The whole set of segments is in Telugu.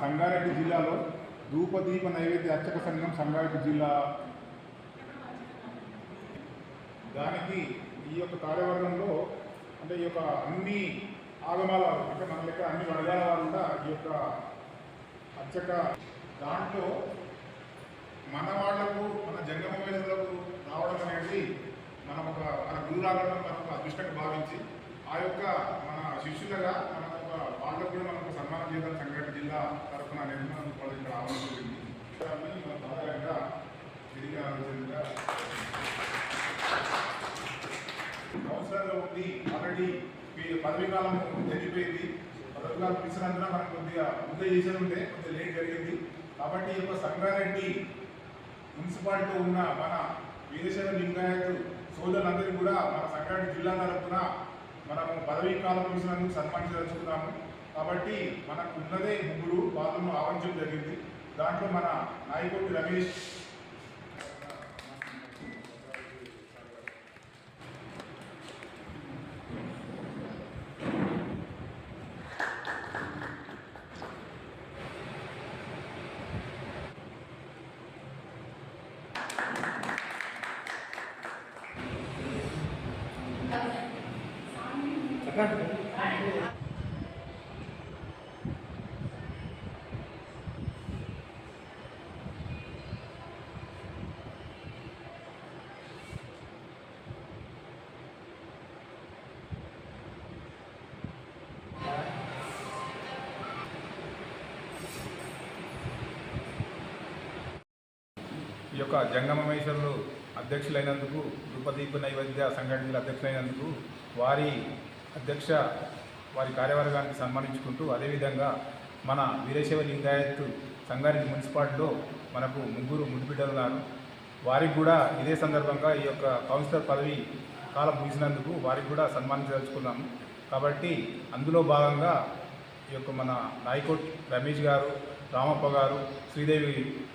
సంగారెడ్డి జిల్లాలో ధూపదీప నైవేద్య అర్చక సంఘం సంగారెడ్డి జిల్లా. దానికి ఈ యొక్క కార్యవర్గంలో అంటే ఈ యొక్క అన్ని ఆగమాల అంటే మన లెక్క అన్ని వర్గాల వారు కూడా ఈ యొక్క అర్చక దాంట్లో మన వాళ్ళకు మన జంగమ వయసులకు రావడం అనేది మనం ఒక మన గురు రావడం మనం ఒక అదృష్టంగా భావించి ఆ యొక్క మన శిష్యులుగా మన వాళ్ళకు కూడా మనకు సన్మాన జీతం సంగారెడ్డి జిల్లా తరఫున అనేది మనం వాళ్ళు ఇక్కడ రావడం జరిగింది తాజాగా తిరిగి ఆలోచనగా సంవత్సరాల్లో ఉంది ఆల్రెడీ పదవి కాలం జరిగిపోయింది పదవి కాలం పిలిచినందున మనం కొద్దిగా ముందే చేసేది ఉంటే కొద్దిగా లేట్ జరిగింది కాబట్టి ఈ యొక్క సంగారెడ్డి మున్సిపాలిటీలో ఉన్న మన వీరశైవ లింగాయత్ సోదరులందరికీ కూడా మన సంగారెడ్డి జిల్లా తరఫున మనము పదవీ కాలం ముగిసినందుకు సన్మానించదలుచుకున్నాము. కాబట్టి మనకు ఉన్నదే ముగ్గురు వాళ్ళను ఆవరించడం జరిగింది. దాంట్లో మన నాయకుడు రమేష్ ఈ యొక్క జంగమేశ్వరులు అధ్యక్షులైనందుకు రూపదీప నైవేద్య సంఘటనల అధ్యక్షులైనందుకు వారి అధ్యక్ష వారి కార్యవర్గానికి సన్మానించుకుంటూ అదేవిధంగా మన వీరశైవ లింగాయత్ సంగారెడ్డి మున్సిపాలిటీలో మనకు ముగ్గురు ముద్దుబిడ్డలు ఉన్నారు. వారికి కూడా ఇదే సందర్భంగా ఈ యొక్క కౌన్సిలర్ పదవి కాలం ముగిసినందుకు వారికి కూడా సన్మానించదలుచుకున్నాము. కాబట్టి అందులో భాగంగా ఈ యొక్క మన నాయకోట్ రమేష్ గారు రామప్ప గారు శ్రీదేవి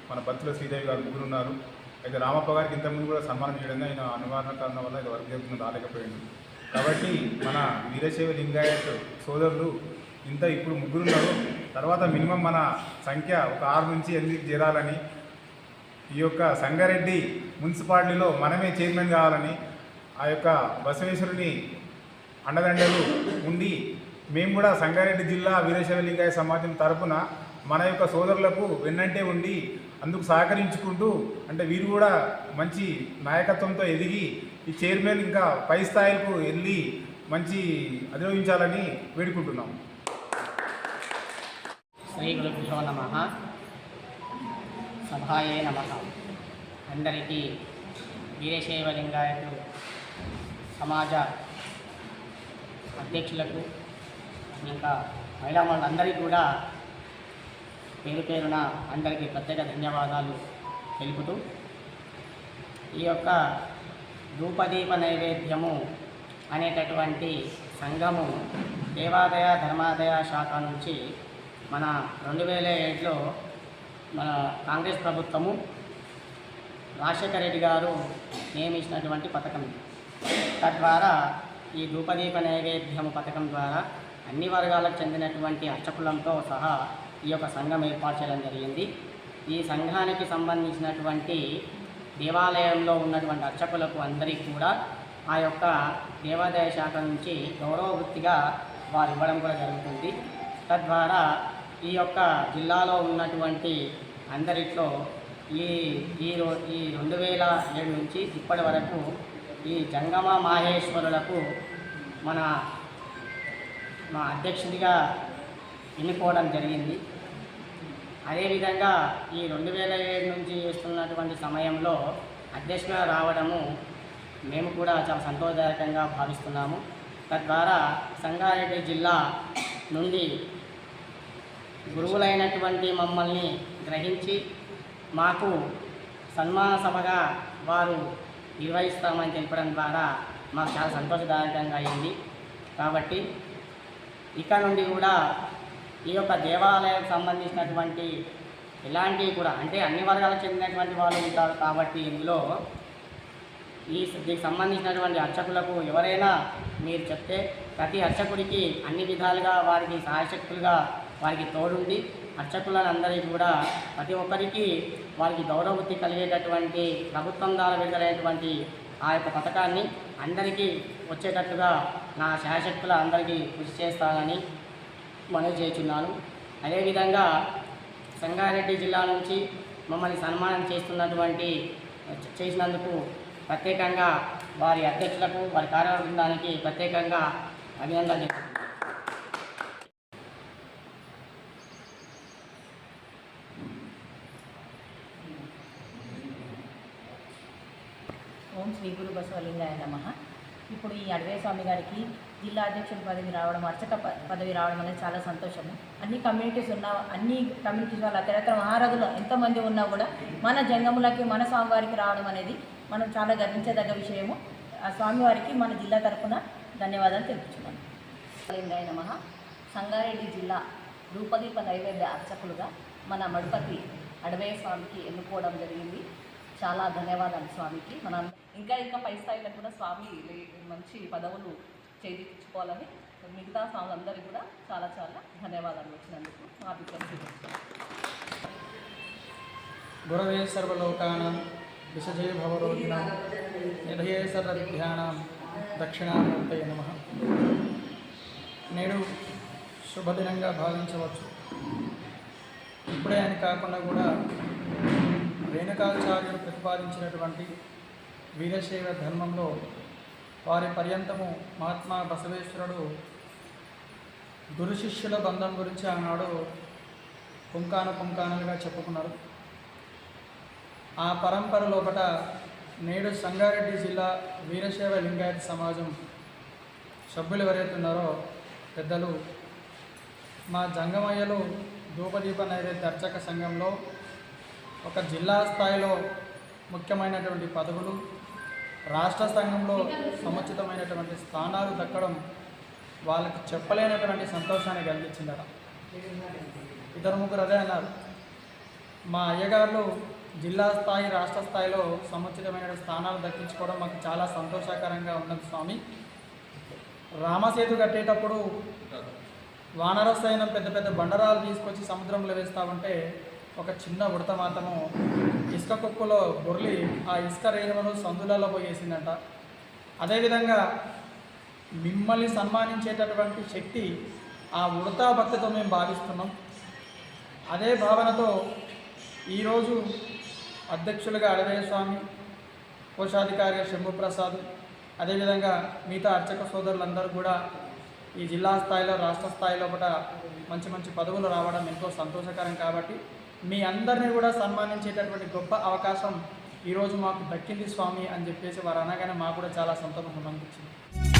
మన బత్తుల శ్రీదేవి గారు ముగ్గురు ఉన్నారు. అయితే రామప్ప గారికి ఇంతకుముందు కూడా సన్మానం చేయడం ఆయన అనివారణ కారణం వల్ల ఇది వర్క్ రాలేకపోయింది. కాబట్టి మన వీరశైవ లింగాయత్ సోదరులు ఇంత ఇప్పుడు ముగ్గురు ఉన్నారు. తర్వాత మినిమం మన సంఖ్య ఒక ఆరు నుంచి ఎనిమిదికి చేరాలని ఈ యొక్క సంగారెడ్డి మున్సిపాలిటీలో మనమే చైర్మన్ కావాలని ఆ యొక్క బసవేశ్వరుని అండదండలు ఉండి మేము కూడా సంగారెడ్డి జిల్లా వీరశైవ లింగాయ సమాజం తరపున మన యొక్క సోదరులకు వెన్నంటే ఉండి అందుకు సహకరించుకుంటూ అంటే వీరు కూడా మంచి నాయకత్వంతో ఎదిగి ఈ చైర్మన్ ఇంకా పై స్థాయిలకు వెళ్ళి మంచి అధిరోహించాలని వేడుకుంటున్నాం. శ్రీ గురుభ్యో నమ. సభాయే నమ. అందరికీ వీరశైవ లింగాయతు సమాజ అధ్యక్షులకు ఇంకా మహిళా వాళ్ళందరికీ కూడా పేరు పేరున అందరికీ ప్రత్యేక ధన్యవాదాలు తెలుపుతూ ఈ యొక్క ధూపదీప నైవేద్యము అనేటటువంటి సంఘము దేవాదయ ధర్మాదయ శాఖ నుంచి మన రెండు వేల ఏడులో మన కాంగ్రెస్ ప్రభుత్వము రాజశేఖర రెడ్డి గారు నియమించినటువంటి పథకం. తద్వారా ఈ ధూపదీప నైవేద్యము పథకం ద్వారా అన్ని వర్గాలకు చెందినటువంటి అర్చకులంతో సహా ఈ యొక్క సంఘం ఏర్పాటు చేయడం జరిగింది. ఈ సంఘానికి సంబంధించినటువంటి దేవాలయంలో ఉన్నటువంటి అర్చకులకు అందరికీ కూడా ఆ యొక్క దేవాదాయ శాఖ నుంచి గౌరవ వృత్తిగా వారు ఇవ్వడం కూడా జరుగుతుంది. తద్వారా ఈ యొక్క జిల్లాలో ఉన్నటువంటి అందరిట్లో ఈ ఈ ఈ రెండు వేల ఏడు నుంచి ఇప్పటి వరకు ఈ జంగమ మాహేశ్వరులకు మన మా అధ్యక్షుడిగా ఎన్నుకోవడం జరిగింది. అదేవిధంగా ఈ రెండు వేల ఏడు నుంచి చేస్తున్నటువంటి సమయంలో అధ్యక్షుడు రావడము మేము కూడా చాలా సంతోషదాయకంగా భావిస్తున్నాము. తద్వారా సంగారెడ్డి జిల్లా నుండి గురువులైనటువంటి మమ్మల్ని గ్రహించి మాకు సన్మాన సభగా వారు నిర్వహిస్తామని తెలపడం ద్వారా మాకు చాలా సంతోషదాయకంగా అయింది. కాబట్టి ఇక నుండి కూడా ఈ యొక్క దేవాలయానికి సంబంధించినటువంటి ఇలాంటివి కూడా అంటే అన్ని వర్గాలకు చెందినటువంటి వాళ్ళు ఉంటారు కాబట్టి ఇందులో ఈ దీనికి సంబంధించినటువంటి అర్చకులకు ఎవరైనా మీరు చెప్తే ప్రతి అర్చకుడికి అన్ని విధాలుగా వారికి సహాయశక్తులుగా వారికి తోడుండి అర్చకులందరికీ కూడా ప్రతి ఒక్కరికి వారికి గౌరవృత్తి కలిగేటటువంటి ప్రభుత్వం ద్వారా విడుదలైనటువంటి ఆ యొక్క పథకాన్ని అందరికీ వచ్చేటట్టుగా నా శాయశక్తుల అందరికీ కృషి చేస్తానని మనవి చేస్తున్నాను అదేవిధంగా సంగారెడ్డి జిల్లా నుంచి మమ్మల్ని సన్మానం చేస్తున్నటువంటి చేసినందుకు ప్రత్యేకంగా వారి అధ్యక్షులకు వారి కార్యవర్గ ప్రత్యేకంగా అభినందనలు ఓం శ్రీ గురు బసవలింగాయ నమ. ఇప్పుడు ఈ అడవే స్వామి గారికి జిల్లా అధ్యక్షుల పదవి రావడం అర్చక పదవి రావడం అనేది చాలా సంతోషము. అన్ని కమ్యూనిటీస్ ఉన్న అన్ని కమ్యూనిటీస్ వాళ్ళ తెరతర మహారథులు ఎంతమంది ఉన్నా కూడా మన జంగములకి మన స్వామివారికి రావడం అనేది మనం చాలా గర్వించదగ్గ విషయము. ఆ స్వామివారికి మన జిల్లా తరఫున ధన్యవాదాలు తెలుపుతున్నాను లింగాయ నమ. సంగారెడ్డి జిల్లా రూపదీప నైవేద్య అర్చకులుగా మన మడుపతి అడవయ్య స్వామికి ఎన్నుకోవడం జరిగింది. చాలా ధన్యవాదాలు స్వామికి. మనం ఇంకా ఇంకా పై స్థాయిలో కూడా స్వామి మంచి పదవులు చేయించుకోవాలని మిగతా స్వాములందరికీ కూడా చాలా చాలా ధన్యవాదాలు వచ్చినందుకు మా గురవే సర్వలోకానాం విసజయ భవరోగిణాం నిధయే సర్వవిద్యానాం దక్షిణామూర్తయ నమ. నేడు శుభదినంగా భావించవచ్చు. ఇప్పుడే అని కాకుండా కూడా రేణుకాచార్యుడు ప్రతిపాదించినటువంటి వీరశైవ ధర్మంలో వారి పర్యంతము మహాత్మా బసవేశ్వరుడు గురు శిష్యుల బంధం గురించి ఆనాడు పుంకాను పుంకానులుగా చెప్పుకున్నారు. ఆ పరంపర లోపట నేడు సంగారెడ్డి జిల్లా వీరశైవ లింగాయత సమాజం సభ్యులు ఎవరైతే ఉన్నారో పెద్దలు మా జంగమయ్యలు ధూపదీప నైవేద్య అర్చక సంఘంలో ఒక జిల్లా స్థాయిలో ముఖ్యమైనటువంటి పదవులు రాష్ట్ర సంఘంలో సముచితమైనటువంటి స్థానాలు దక్కడం వాళ్ళకి చెప్పలేనటువంటి సంతోషాన్ని కలిగించిందట. ఇద్దరు ముగ్గురు అదే అన్నారు. మా అయ్యగారులు జిల్లా స్థాయి రాష్ట్ర స్థాయిలో సముచితమైన స్థానాలు దక్కించుకోవడం మాకు చాలా సంతోషకరంగా ఉన్నది స్వామి. రామసేతు కట్టేటప్పుడు వానర సైన్యం పెద్ద పెద్ద బండరాలు తీసుకొచ్చి సముద్రంలో వేస్తామంటే ఒక చిన్న ఉడత మాత్రము. ఇసుక కుక్కులో బొర్లి ఆ ఇసుక రేణులను సందులలో పోయేసిందంట అదేవిధంగా మిమ్మల్ని సన్మానించేటటువంటి శక్తి ఆ ఉడతా భక్తితో మేము భావిస్తున్నాం. అదే భావనతో ఈరోజు అధ్యక్షులుగా అడవయ్య స్వామి కోశాధికారిగా శంభుప్రసాద్ అదేవిధంగా మిగతా అర్చక సోదరులందరూ కూడా ఈ జిల్లా స్థాయిలో రాష్ట్ర స్థాయిలో కూడా మంచి మంచి పదవులు రావడం ఎంతో సంతోషకరం కాబట్టి మీ అందరినీ కూడా సన్మానించేటటువంటి గొప్ప అవకాశం ఈరోజు మాకు దక్కింది స్వామి అని చెప్పేసి వారు అనగానే మాకు కూడా చాలా సంతోషం అనిపించింది.